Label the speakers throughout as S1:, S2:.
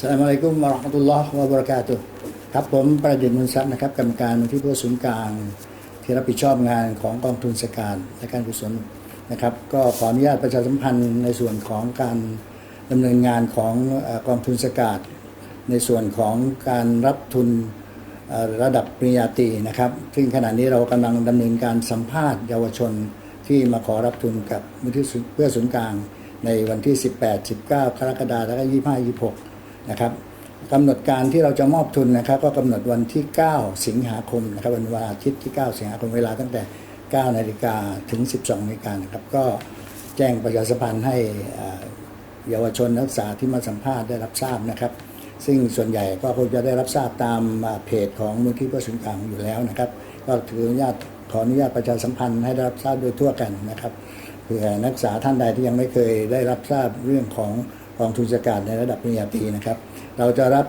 S1: สลามอะลัยกุมวะเราะห์มะตุลลอฮ์วะบราะกาตุครับผมประดิษฐ์มุนซับนะครับกรรมการที่ผู้ศูนย์กลางที่รับผิดชอบงานของกองทุนสการและการกุศลนะครับ ก็ขออนุญาตประชาสัมพันธ์ในส่วนของการดำเนินงานของกองทุนสกาดในส่วนของการรับทุนระดับปริญญาตรีนะครับซึ่งขณะนี้เรากำลังดำเนินการสัมภาษณ์เยาวชนที่มาขอรับทุนกับมูลที่เพื่อศูนย์กลางในวันที่ 18 19 กรกฎาคมแล้วก็25 26 นะครับกำหนดการที่เราจะมอบทุนนะครับ ก็กำหนดวันที่ 9 สิงหาคมนะครับวันวันอาทิตย์ที่ 9 สิงหาคมเวลาตั้งแต่ 9 นาฬิกาถึง 12 นาฬิกานะครับก็แจ้งประชาสัมพันธ์ให้เยาวชนนักศึกษาที่มาสัมภาษณ์ได้รับทราบนะครับ ซึ่งส่วนใหญ่ก็คงจะได้รับทราบตามเพจของมูลที่ประชุมกลางอยู่แล้วนะครับ ก็ถืออนุญาตขออนุญาตประชาสัมพันธ์ให้ได้รับทราบโดยทั่วกันนะครับเผื่อนักศึกษาท่านใดที่ยังไม่เคยได้รับทราบเรื่องของ กองทุนสกาดในระดับปริญญาตรีนะครับ เราจะรับ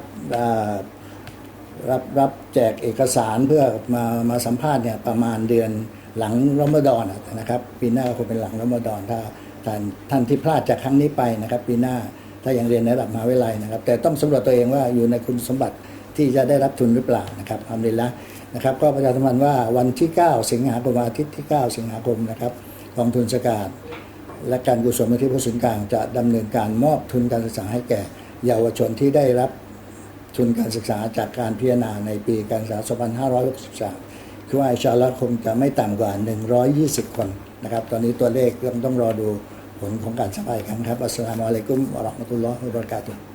S1: รับรับแจกเอกสารเพื่อมามาสัมภาษณ์เนี่ยประมาณเดือนหลังรอมฎอนนะครับปีหน้าก็คงเป็นหลังรอมฎอนถ้าท่านท่านที่พลาดจากครั้งนี้ไปนะครับ ปีหน้าถ้ายังเรียนในระดับมหาวิทยาลัยนะครับ แต่ต้องสำรวจตัวเองว่าอยู่ในคุณสมบัติที่จะได้รับทุนหรือเปล่านะครับทำดีละนะครับ ก็ประชาสัมพันธ์ว่าวันที่ 9 สิงหาคมอาทิตย์ที่ 9 สิงหาคมนะครับกองทุนสกาด และการกุศลมูลที่ผู้ศูนย์กลางจะดำเนินการมอบทุนการศึกษาให้แก่ เยาวชนที่ได้รับทุนการศึกษาจากการพิจารณาในปีการศึกษา 2563 คือว่าชาละคงจะไม่ต่ำกว่า 120 คนนะครับ ตอนนี้ตัวเลขยังต้องรอดูผลของการสบายครั้งครับ อัสสลามุอะลัยกุมวะราะห์มะตุลลอฮ์วะบะเราะกาตุฮ์